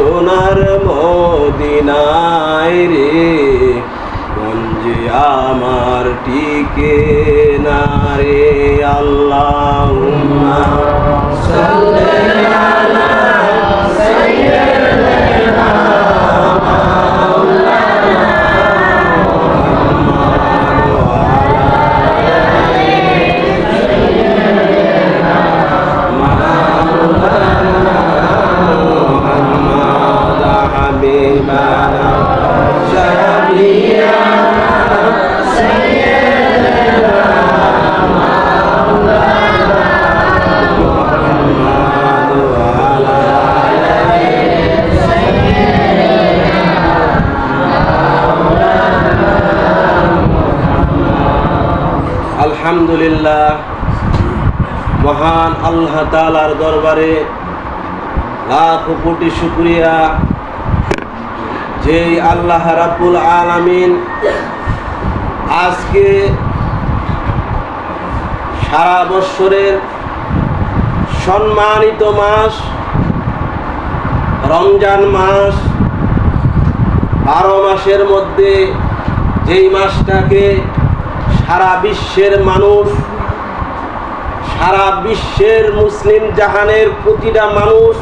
সোনার মদিনায় রে মঞ্জে আমার টিকে না রে আল্লাহ। লাখ কোটি শুক্রিয়া। যেই আল্লাহ রাব্বুল আলামিন আজকে সারা বৎসরের সম্মানিত মাস, রমজান মাস, বারো মাসের মধ্যে যেই মাসটাকে সারা বিশ্বের মানুষ, সারা বিশ্বের মুসলিম জাহানের প্রতিটা মানুষ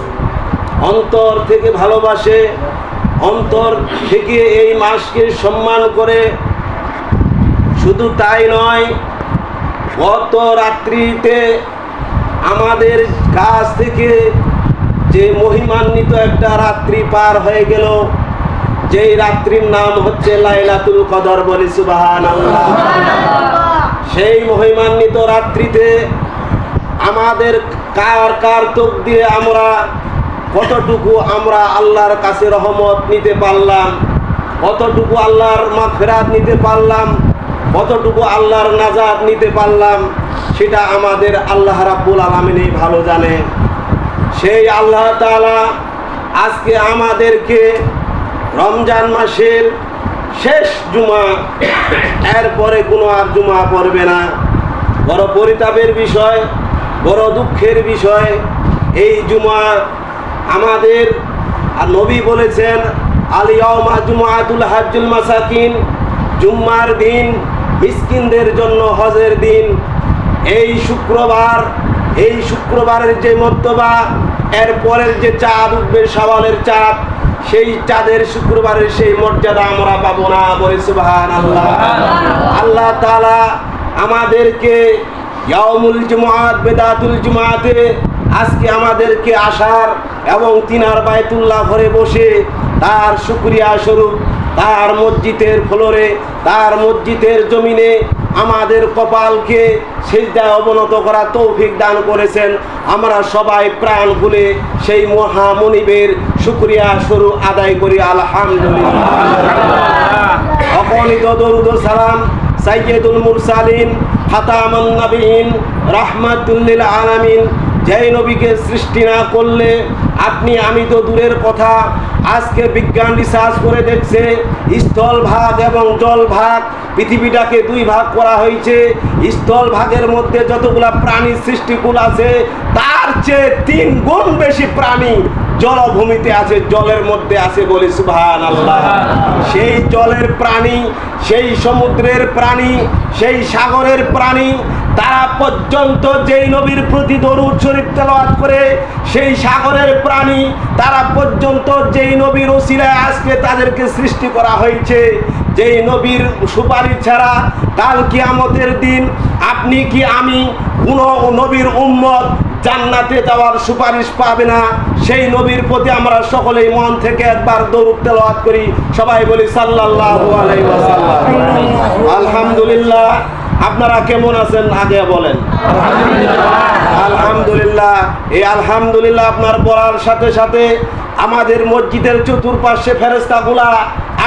অন্তর থেকে ভালোবাসে, অন্তর থেকে এই মাসকে সম্মান করে। শুধু তাই নয়, গত রাত্রিতে আমাদের কাছ থেকে যে মহিমান্বিত একটা রাত্রি পার হয়ে গেল, যেই রাত্রির নাম হচ্ছে লাইলাতুল কদর বলি সুবাহান সেই মহিমান্বিত রাত্রিতে আমাদের কার কার চোখ দিয়ে আমরা কতটুকু আমরা আল্লাহর কাছে রহমত নিতে পারলাম? কতটুকু আল্লাহর মাফেরাত নিতে পারলাম? কতটুকু আল্লাহর নাজাদ নিতে পারলাম? সেটা আমাদের আল্লাহ রাব্বুল আলমিনই ভালো জানে। সেই আল্লাহ তাআলা আজকে আমাদেরকে রমজান মাসের শেষ জুমা, এরপরে কোনো আর জুমা পড়বে না। বড় পরিতাপের বিষয়, বড় দুঃখের বিষয়, এই জুমা আমাদের আর নবী বলেছেন আলিয়মা জুমাতুল হাজুল মাসাকিন জুম্মার দিন মিসকিনদের জন্য হজের দিন। এই শুক্রবার এই শুক্রবারের যে মর্তবা এর পরের যে চাঁদ উঠবে সওয়ালের চাঁদ সেই চাঁদের শুক্রবারের সেই মর্যাদা আমরা পাবো না বলে সুবাহান আল্লাহ আল্লাহ তাআলা আমাদেরকে ইয়ামুল জুমাত বেদাতুল জুমাতে আজকে আমাদেরকে আসার এবং তিনার বায়তুল্লাহ ঘরে বসে তার শুক্রিয়া স্বরূপ, তার মসজিদের ফ্লোরে, তার মসজিদের জমিনে আমাদের কপালকে সেজদায় অবনত করা তৌফিক দান করেছেন। আমরা সবাই প্রাণ ভুলে সেই মহামনিবের শুক্রিয়া স্বরূপ আদায় করি, আলহামদুলিল্লাহ। অগণিত দরুদ সালাম সাইয়্যিদুল মুরসালিন ফাতামান নবীন রাহমাতুল্লিল আলামিন যেই নবীকে সৃষ্টি না করলে আপনি আমি তো দূরের কথা আজকে বিজ্ঞান রিসার্চ করে দেখছে স্থল ভাগ এবং জল ভাগ পৃথিবীটাকে দুই ভাগ করা হয়েছে। স্থল ভাগের মধ্যে যতগুলা প্রাণী সৃষ্টিকুল আছে তার চেয়ে তিন গুণ বেশি প্রাণী জলভূমিতে আছে জলের মধ্যে আছে বলে সুবহান আল্লাহ সেই জলের প্রাণী সেই সমুদ্রের প্রাণী সেই সাগরের প্রাণী তারা পর্যন্ত যেই নবীর প্রতি দরুদ শরীফ তেলাওয়াত করে, সেই সাগরের প্রাণী তারা পর্যন্ত যেই নবীর ওসিলায় আজকে তাদেরকে সৃষ্টি করা হয়েছে, যেই নবীর সুপারিশ ছাড়া কাল কিয়ামতের দিন আপনি কি আমি কোনো নবীর উম্মত জান্নাতে যাওয়ার সুপারিশ পাবে না? সেই নবীর প্রতি আমরা সকলেই মন থেকে একবার দরুদ তেলাওয়াত করি। সবাই বলি ওয়াসাল্লাম। আলহামদুলিল্লাহ। আপনারা কেমন আছেন? আগে বলেন। আলহামদুলিল্লাহ। এই আলহামদুলিল্লাহ আপনার পড়ার সাথে সাথে আমাদের মসজিদের চতুর্পাশে ফেরেস্তাগুলা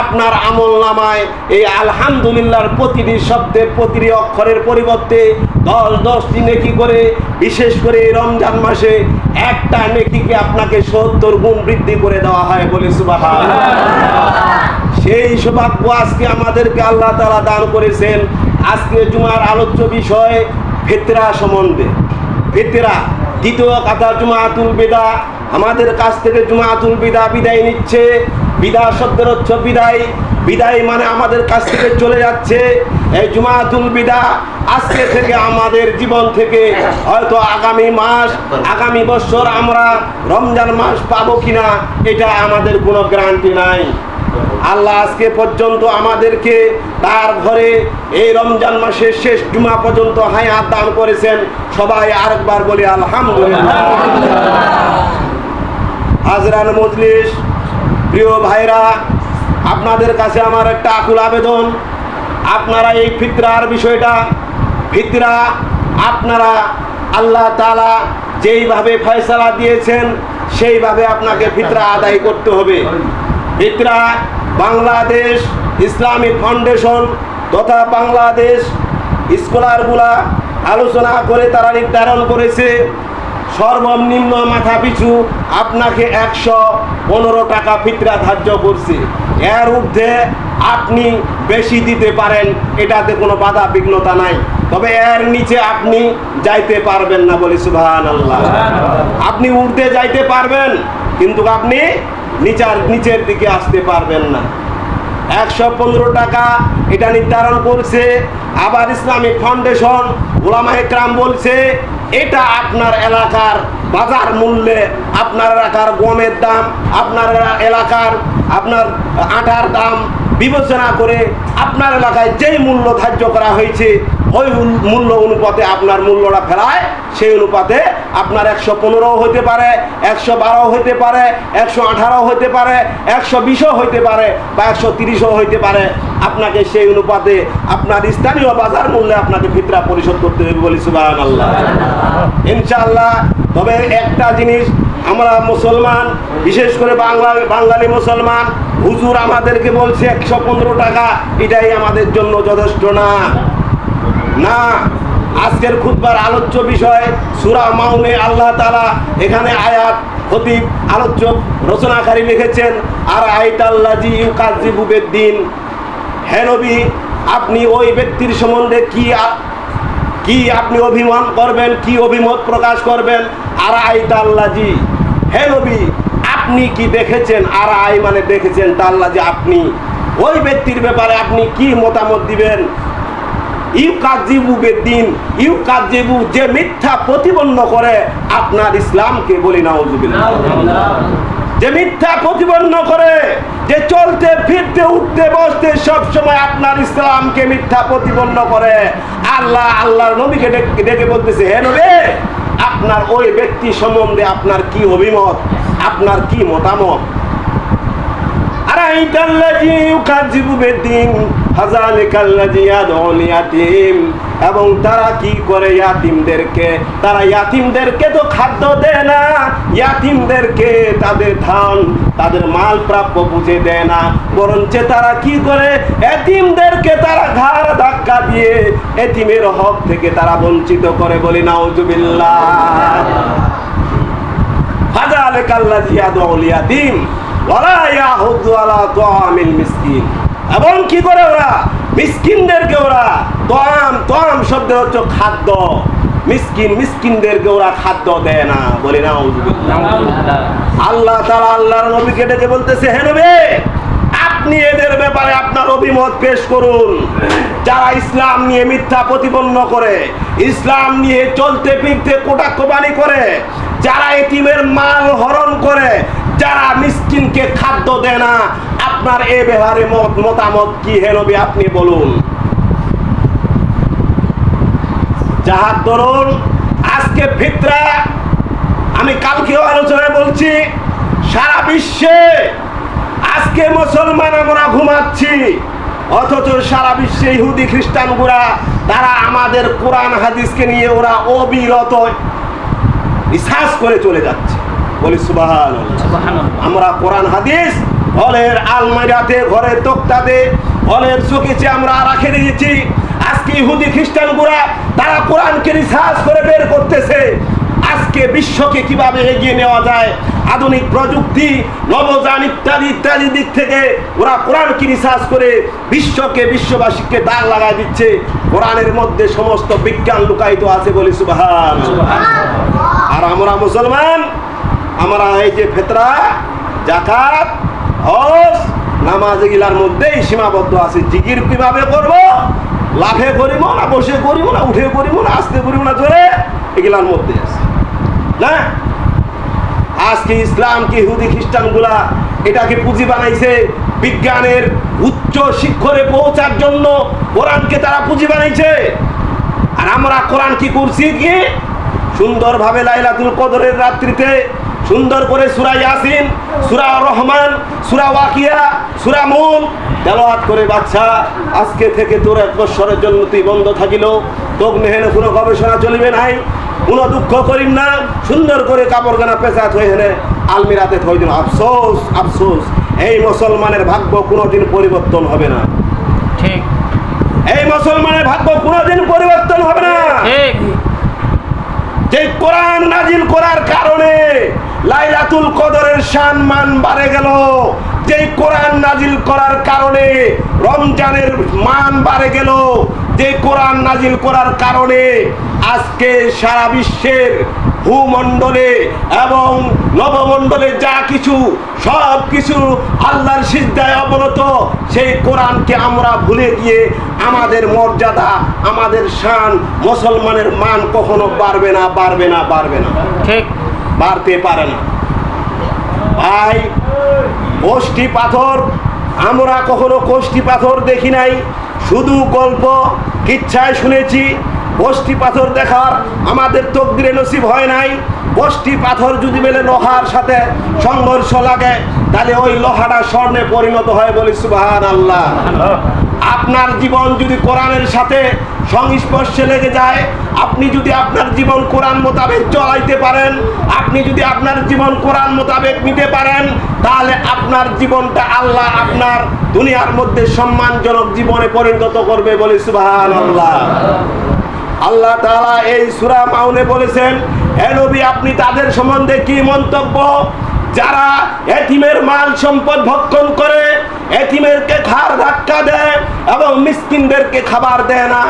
আপনার আমল নামায়। এই আলহামদুলিল্লাহর প্রতিটি শব্দের প্রতিটি অক্ষরের পরিবর্তে দশ দশটি নেকি করে, বিশেষ করে এই রমজান মাসে একটা নেকিকে আপনাকে সত্তর গুণ বৃদ্ধি করে দেওয়া হয় বলে সুবাহ সেই সৌভাগ্য আজকে আমাদেরকে আল্লাহ তালা দান করেছেন। আজকে জুমার আলোচ্য বিষয় ফেতরা সম্বন্ধে। ফেতরা। দ্বিতীয় কথা জুমাতুল বেদা। আমাদের কাছ থেকে জুমাতুল বিদা বিদায় নিচ্ছে। বিদা শব্দের হচ্ছে বিদায়। বিদায় মানে আমাদের কাছ থেকে চলে যাচ্ছে। এই জুমাতুল বিদা আজকে থেকে আমাদের জীবন থেকে হয়তো আগামী মাস, আগামী বছর আমরা রমজান মাস পাবো কিনা, এটা আমাদের কোনো গ্যারান্টি নাই। আল্লাহ আজকে পর্যন্ত আমাদেরকে তার ঘরে এই রমজান মাসের শেষ জুমা পর্যন্ত হায়াত দান করেছেন। সবাই আরেকবার বলি, আলহামদুলিল্লাহ। হাজরান মজলিস, প্রিয় ভাইরা, আপনাদের কাছে আমার একটা আকুল আবেদন। আপনারা এই ফিতরার বিষয়টা, ফিতরা আপনারা আল্লাহ তালা যেইভাবে ফয়সালা দিয়েছেন, সেইভাবে আপনাকে ফিতরা আদায় করতে হবে। ফিতরা বাংলাদেশ ইসলামিক ফাউন্ডেশন তথা বাংলাদেশ স্কলারগুলা আলোচনা করে তারা নির্ধারণ করেছে। সর্বনিম্ন মাথা পিছু আপনাকে একশো পনেরো টাকা ফিতরা ধার্য করছে। এর ঊর্ধ্বে আপনি বেশি দিতে পারেন এটাতে কোনো বাধা বিঘ্নতা নাই। তবে এর নিচে আপনি যাইতে পারবেন না বলে সুবহান আল্লাহ আপনি উর্ধে যাইতে পারবেন কিন্তু আপনি নিচার নিচের দিকে আসতে পারবেন না। একশো পনেরো টাকা এটা নির্ধারণ করছে। আবার ইসলামিক ফাউন্ডেশন ওলামা বলছে, এটা আপনার এলাকার বাজার মূল্যে আপনার এলাকার গমের দাম, আপনার এলাকার আপনার আটার দাম বিবেচনা করে আপনার এলাকায় যেই মূল্য ধার্য করা হয়েছে ওই মূল্য অনুপাতে আপনার মূল্যটা ফেলায়, সেই অনুপাতে আপনার একশো পনেরোও হইতে পারে, একশো বারো হইতে পারে, একশো আঠারো হইতে পারে, একশো বিশও হইতে পারে বা একশো তিরিশও হইতে পারে। আপনাকে সেই অনুপাতে আপনার স্থানীয় বাজার মূল্যে আপনাকে ফিতরা পরিশোধ করতে হবে বলি সুবাহ আল্লাহ ইনশাআল্লাহ, তবে একটা জিনিস, আমরা মুসলমান, বিশেষ করে বাংলা, বাঙালি মুসলমান, হুজুর আমাদেরকে বলছে একশো পনেরো টাকা, এটাই আমাদের জন্য যথেষ্ট না। না, আজকের খুতবার আলোচ্য বিষয়, সুরা মাউনে আল্লাহ তালা এখানে আয়াত, খতিব, আলোচ্য রচনাকারী লিখেছেন, আর আইতাল্লাজি ইউকাজিবুবের দিন হে নবী, আপনি ওই ব্যক্তির সম্বন্ধে কি কি আপনি অভিমান করবেন, কি অভিমত প্রকাশ করবেন? আর আইতাল্লাজি হে নবী, আপনি কি দেখেছেন? আর আই মানে দেখেছেন তাল্লাজি আপনি। ওই ব্যক্তির ব্যাপারে আপনি কি মতামত দিবেন? ইউ কাজিবু দিন ইউ কাজিবু যে মিথ্যা প্রতিপন্ন করে, আপনার ইসলামকে বলি যে মিথ্যা প্রতিপন্ন করে, যে চলতে, ফিরতে, উঠতে, বসতে, সব সময় আপনার ইসলামকে মিথ্যা প্রতিপন্ন করে। আল্লাহ, আল্লাহর নবীকে ডেকে বলতেছে, হে নবী, আপনার ওই ব্যক্তি সম্বন্ধে আপনার কি অভিমত? আপনার কি মতামত? أرأيت الذي يكذب بالدين فذلك الذي يدعو اليتيم এবং তারা কি করে ইয়াতিমদেরকে তারা ইয়াতিমদেরকে তো খাদ্য দেয় না ইয়াতিমদেরকে তাদের ধান তাদের মাল প্রাপ্য বুঝে দেয় না বরঞ্চ তারা কি করে এতিমদেরকে তারা ঘাড় ধাক্কা দিয়ে এতিমের হক থেকে তারা বঞ্চিত করে বলি নাউজুবিল্লাহ ফাজালে কাল্লা জিয়াদুল ইয়াতিম এবং কি করে ওরা? মিসকিনদেরকে ওরা তোয়াম তোয়াম শব্দ হচ্ছে খাদ্য। মিসকিন, মিসকিনদেরকে ওরা খাদ্য দেয় না। বলি না আল্লাহ তাআলা আল্লাহর নবীকে ডেকে বলতেছে, হে নবী, আপনি এদের ব্যাপারে আপনার অভিমত পেশ করুন। যারা ইসলাম নিয়ে মিথ্যা প্রতিপন্ন করে, ইসলাম নিয়ে চলতে ফিরতে কোটাক্কবানি করে, যারা এতিমের মাল হরণ করে যারা মিসকিনকে খাদ্য দেয় না, আপনার এ মত, মতামত কি হেনবি আপনি বলুন। যাহার ধরুন, আজকে ফিতরা, আমি কালকেও আলোচনায় বলছি, সারা বিশ্বে আজকে মুসলমান আমরা ঘুমাচ্ছি, অথচ সারা বিশ্বে ইহুদি খ্রিস্টানগুরা তারা আমাদের কোরআন, হাদিসকে নিয়ে ওরা অবিরত রিসার্চ করে চলে যাচ্ছে। বলি সুবাহান আমরা কোরআন হাদিস হলের আলমারিয়াতে ঘরের তক্তাতে হলের চোখেছে আমরা রাখে দিয়েছি আজকে ইহুদি খ্রিস্টানগুরা তারা কোরআনকে রিসার্চ করে বের করতেছে। আজকে বিশ্বকে কীভাবে এগিয়ে নেওয়া যায় আধুনিক প্রযুক্তি নবযান ইত্যাদি ইত্যাদি দিক থেকে ওরা কোরআনকে রিসার্চ করে বিশ্বকে বিশ্ববাসীকে দাগ লাগাই দিচ্ছে। কোরআনের মধ্যে সমস্ত বিজ্ঞান লুকায়িত আছে বলি সুবাহান আর আমরা মুসলমান আমরা এই যে ফেতরা জাকাত হজ, নামাজ এগুলার মধ্যেই সীমাবদ্ধ আছে। জিগির কীভাবে করব? লাফে করিব না, বসে করিব না, উঠে করিব না, আসতে করিব না, জোরে এগুলার মধ্যে আছে। না? আজকে ইসলাম কি ইহুদি খ্রিস্টানগুলা এটাকে পুঁজি বানাইছে? বিজ্ঞানের উচ্চ শিক্ষরে পৌঁছার জন্য কোরআনকে তারা পুঁজি বানাইছে? আর আমরা কোরআন কি করছি কি? সুন্দরভাবে লাইলাতুল কদরের রাত্রিতে সুন্দর করে সুরা ইয়াসিন সুরা রহমান সুরা ওয়াকিয়া সুরা মুন তেলাওয়াত করে বাচ্চা আজকে থেকে তোর এক বছরের জন্য তুই বন্ধ থাকিল। তোক নেহেনে কোনো গবেষণা চলিবে নাই। কোনো দুঃখ করিম না। সুন্দর করে কাপড় গানা পেঁচা থই হেনে আলমিরাতে থই দিন আফসোস আফসোস এই মুসলমানের ভাগ্য কোনোদিন পরিবর্তন হবে না। ঠিক। এই মুসলমানের ভাগ্য কোনোদিন পরিবর্তন হবে না। ঠিক। যে কোরআন নাজিল করার কারণে লাইলাতুল কদরের শান মান বাড়ে গেল। যে কোরআন নাজিল করার কারণে রমজানের মান বাড়ে গেল যে কোরআন নাজিল করার কারণে আজকে সারা বিশ্বের ভূমণ্ডলে এবং নবমণ্ডলে যা কিছু, সব কিছু আল্লাহর সিদ্ধায় অবনত, সেই কোরআনকে আমরা ভুলে গিয়ে আমাদের মর্যাদা, আমাদের শান মুসলমানের মান কখনো বাড়বে না বাড়বে না বাড়বে না। ঠিক। বাড়তে পারে না ভাই কোষ্টি পাথর, আমরা কখনো কোষ্টি পাথর দেখি নাই। শুধু গল্প কিচ্ছায় শুনেছি। বষ্টি পাথর দেখার আমাদের তকদিরে নসিব হয় নাই। বষ্টি পাথর যদি মেলে লোহার সাথে সংঘর্ষ লাগে, তাহলে ওই লোহাটা স্বর্ণে পরিণত হয় বলি সুবাহান আল্লাহ আপনার জীবন যদি কোরআনের সাথে সংস্পর্শে লেগে যায়, আপনি যদি আপনার জীবন কোরআন মোতাবেক চলাইতে পারেন, আপনি যদি আপনার জীবন কোরআন মোতাবেক নিতে পারেন, তাহলে আপনার জীবনটা আল্লাহ আপনার দুনিয়ার মধ্যে সম্মানজনক জীবনে পরিণত করবে বলে সুবাহান আল্লাহ আল্লাহ তাআলা এই সূরা মাউনে বলেছেন হে নবী, আপনি তাদের সম্বন্ধে কি মন্তব্য? যারা এতিমের মাল সম্পদ ভক্ষণ করে এতিমেরকে খার ধাক্কা দেয় এবং মিসকিনদেরকে খাবার দেয় না।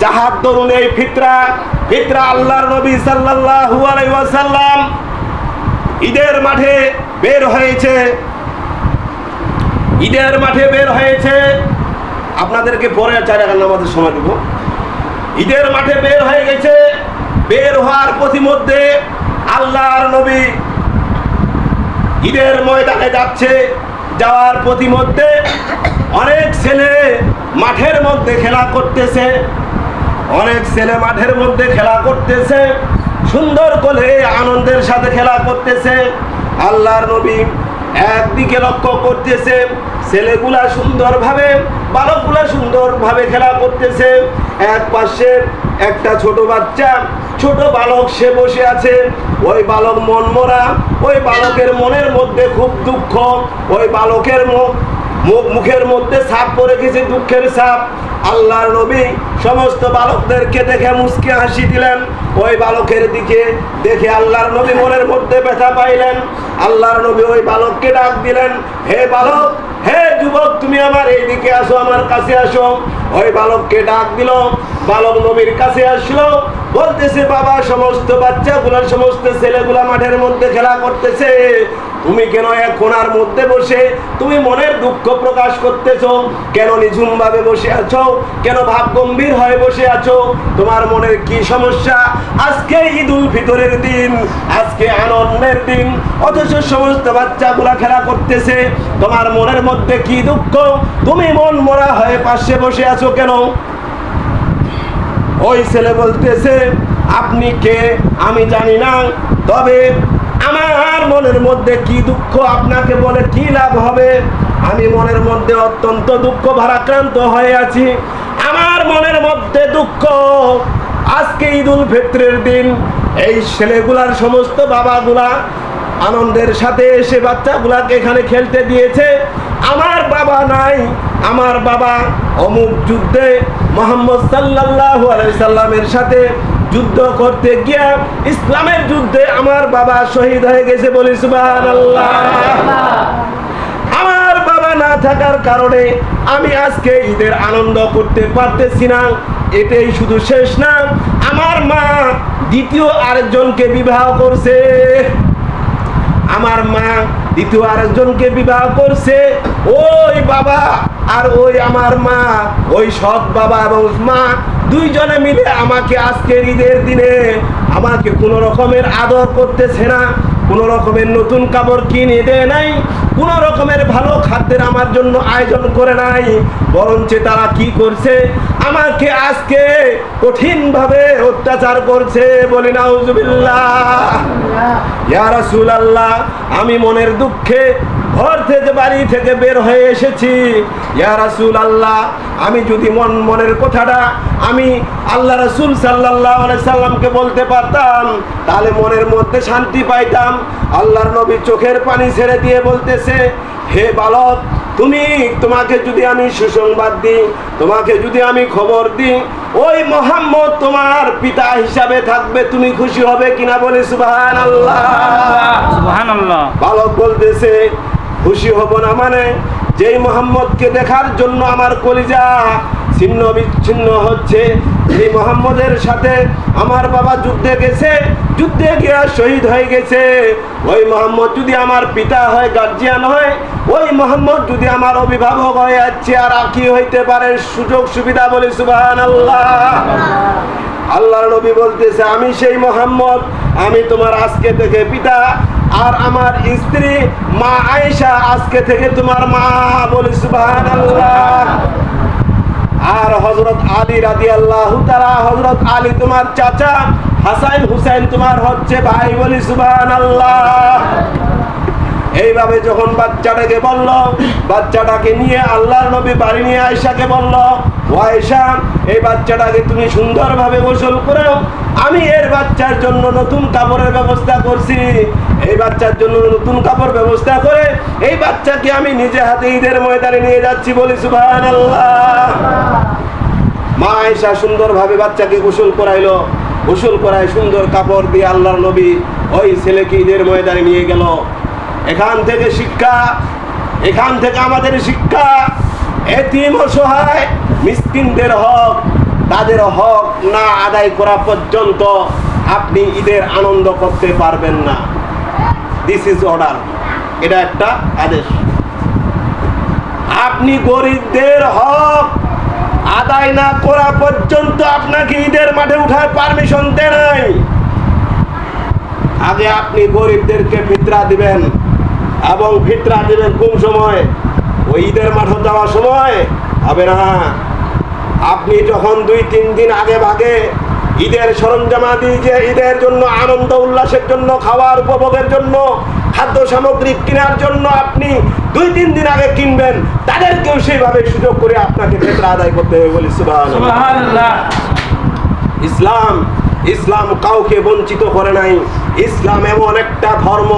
যাহার দরুন এই ফিতরা। ফিতরা আল্লাহর নবী সাল্লাল্লাহু আলাইহি ওয়াসাল্লাম ঈদের মাঠে বের হয়েছে। ঈদের মাঠে বের হয়েছে। আপনাদেরকে পরে চার নামাজের সময় দেবো। ঈদের মাঠে বের হয়ে গেছে। বের হওয়ার প্রতিমধ্যে আল্লাহর নবী ঈদের ময়দানে যাচ্ছে। যাওয়ার প্রতিমধ্যে অনেক ছেলে মাঠের মধ্যে খেলা করতেছে। অনেক ছেলে মাঠের মধ্যে খেলা করতেছে। সুন্দর করে আনন্দের সাথে খেলা করতেছে। আল্লাহর নবী একদিকে লক্ষ্য করতেছে, ছেলেগুলা সুন্দরভাবে, বালকগুলা সুন্দরভাবে খেলা করতেছে। এক পাশে একটা ছোট বাচ্চা ছোট বালক সে বসে আছে। ওই বালক মন মরা ওই বালকের মনের মধ্যে খুব দুঃখ, ওই বালকের মুখ মুখ মুখের মধ্যে সাপ পড়ে গেছে, দুঃখের সাপ। আল্লাহর নবী সমস্ত বালকদেরকে দেখে মুসকে হাসি দিলেন। ওই বালকের দিকে দেখে আল্লাহর নবী মনের মধ্যে ব্যথা পাইলেন। আল্লাহর নবী ওই বালককে ডাক দিলেন, হে বালক, হে যুবক, তুমি আমার এইদিকে আসো, আমার কাছে আসো। ওই বালককে ডাক দিল। বালক নবীর কাছে আসলো, বলতেছে, বাবা, সমস্ত বাচ্চাগুলার সমস্ত ছেলেগুলা মাঠের মধ্যে খেলা করতেছে। তুমি কেন এক কোনার মধ্যে বসে তুমি মনের দুঃখ প্রকাশ করতেছো? কেন নিঝুম ভাবে বসে আছো? কেন ভাব গম্ভীর হয়ে বসে আছো? তোমার মনের কি সমস্যা? আজকে ঈদ উল ফিতরের দিন, আজকে আনন্দের দিন। অথচ সমস্ত বাচ্চাগুলা খেলা করতেছে। তোমার মনের মধ্যে কি দুঃখ? তুমি মন মরা হয়ে পাশে বসে আছো কেন? ওই ছেলে বলতেছে, আপনি কে? আমি জানি না। তবে আমার মনের মধ্যে কি দুঃখ? আপনাকে বলে কি লাভ হবে? আমি মনের মধ্যে অত্যন্ত দুঃখ, ভারাক্রান্ত হয়ে আছি। আমার মনের মধ্যে দুঃখ। আজকে ঈদুল ফিত্রের দিন। এই ছেলেগুলার সমস্ত বাবাগুলা আনন্দের সাথে এসে বাচ্চাগুলাকে এখানে খেলতে দিয়েছে। আমার বাবা নাই। আমার বাবা অমুক যুদ্ধে মোহাম্মদ সাল্লাল্লাহু আলাইহি সাল্লামের সাথে যুদ্ধ করতে গিয়া ইসলামের যুদ্ধে আমার বাবা শহীদ হয়ে গেছে বলি সুবহানাল্লাহ। আমার বাবা না থাকার কারণে আমি আজকে ঈদের আনন্দ করতে পারতেছি না, এটাই শুধু শেষ না, আমার মা দ্বিতীয় আরেকজনকে বিবাহ করছে। আমার মা দ্বিতীয় আরেকজনকে বিবাহ করছে। ওই বাবা আর ওই আমার মা, ওই সৎ বাবা এবং মা দুইজনে মিলে আমাকে আজকের ঈদের দিনে আমাকে কোনো রকমের আদর করতেছে না কোনো রকমের নতুন কাপড় কিনে দেয় নাই কোনো রকমের ভালো খাদ্যের আমার জন্য আয়োজন করে নাই বরঞ্চ তারা কি করছে? আমাকে আজকে কঠিনভাবে অত্যাচার করছে বলি ইয়া রাসূলুল্লাহ আমি মনের দুঃখে ঘর থেকে বাড়ি থেকে বের হয়ে এসেছি। ইয়া রাসূলুল্লাহ আমি যদি মন মনের কথাটা আমি আল্লাহ রাসূল আলাইহি সাল্লামকে বলতে পারতাম তাহলে মনের মধ্যে শান্তি পাইতাম। আল্লাহর নবী চোখের পানি ছেড়ে দিয়ে বলতেছে হে বালক তুমি তোমাকে যদি আমি সুসংবাদ দিই তোমাকে যদি আমি খবর দিই ওই মোহাম্মদ তোমার পিতা হিসাবে থাকবে তুমি খুশি হবে কিনা বলে সুবাহান আল্লাহ বালক বলতেছে খুশি হব না মানে? যেই মোহাম্মদকে দেখার জন্য আমার কলিজা ছিন্ন বিচ্ছিন্ন হচ্ছে এই মোহাম্মদের সাথে আমার বাবা যুদ্ধে গেছে, যুদ্ধে গিয়া শহীদ হয়ে গেছে। ওই মোহাম্মদ যদি আমার পিতা হয় গার্জিয়ান হয়, ওই মোহাম্মদ যদি আমার অভিভাবক হয়ে যাচ্ছে, আর কি হইতে পারে? সুযোগ সুবিধা বলে সুবাহান আল্লাহ আল্লাহর নবী বলতেছে, আমি সেই মোহাম্মদ, আমি তোমার আজকে থেকে পিতা আর আমার স্ত্রী মা আয়েশা আজকে থেকে তোমার মা বলি সুবহানাল্লাহ। আর হজরত আলী রাজি আল্লাহ তারা হজরত আলী তোমার চাচা, হাসাইন হুসাইন তোমার হচ্ছে ভাই বলি সুবহানাল্লাহ। এইভাবে যখন বাচ্চাটাকে বলল, বাচ্চাটাকে নিয়ে আল্লাহর নবী বাড়ি নিয়ে আয়সাকে বলল, ও আয়সা এই বাচ্চাটাকে তুমি সুন্দরভাবে গোসল করো আমি এর বাচ্চার জন্য নতুন কাপড়ের ব্যবস্থা করছি। এই বাচ্চার জন্য নতুন কাপড় ব্যবস্থা করে এই বাচ্চাকে আমি নিজে হাতে ঈদের ময়দানে নিয়ে যাচ্ছি বলি, সুবহানাল্লাহ। মা আয়েশা সুন্দরভাবে বাচ্চাকে গোসল করাইলো। গোসল করায় সুন্দর কাপড় দিয়ে আল্লাহর নবী ওই ছেলেকে ঈদের ময়দানে নিয়ে গেল। এখান থেকে শিক্ষা, এখান থেকে আমাদের শিক্ষা। এতিম অসহায় মিসকিনদের হক, তাদের হক না আদায় করা পর্যন্ত আপনি ঈদের আনন্দ করতে পারবেন না। দিস ইজ অর্ডার এটা একটা আদেশ। আপনি গরিবদের হক আদায় না করা পর্যন্ত আপনাকে ঈদের মাঠে উঠার পারমিশন দেয় নাই। আগে আপনি গরিবদেরকে ফিতরা দিবেন। এবং ফিতরা দিবেন কোন সময় ওই ঈদের মাঠে যাওয়ার সময় হবে না। আপনি যখন দুই তিন দিন আগে ভাগে ঈদের সরঞ্জামাদি যে ঈদের জন্য আনন্দ উল্লাসের জন্য খাওয়ার উপভোগের জন্য খাদ্য সামগ্রী কেনার জন্য আপনি দুই তিন দিন আগে কিনবেন তাদেরকেও সেইভাবে সুযোগ করে আপনাকে ফেতরা আদায় করতে হবে বলি ইসলাম ইসলাম কাউকে বঞ্চিত করে নাই। ইসলাম এমন একটা ধর্ম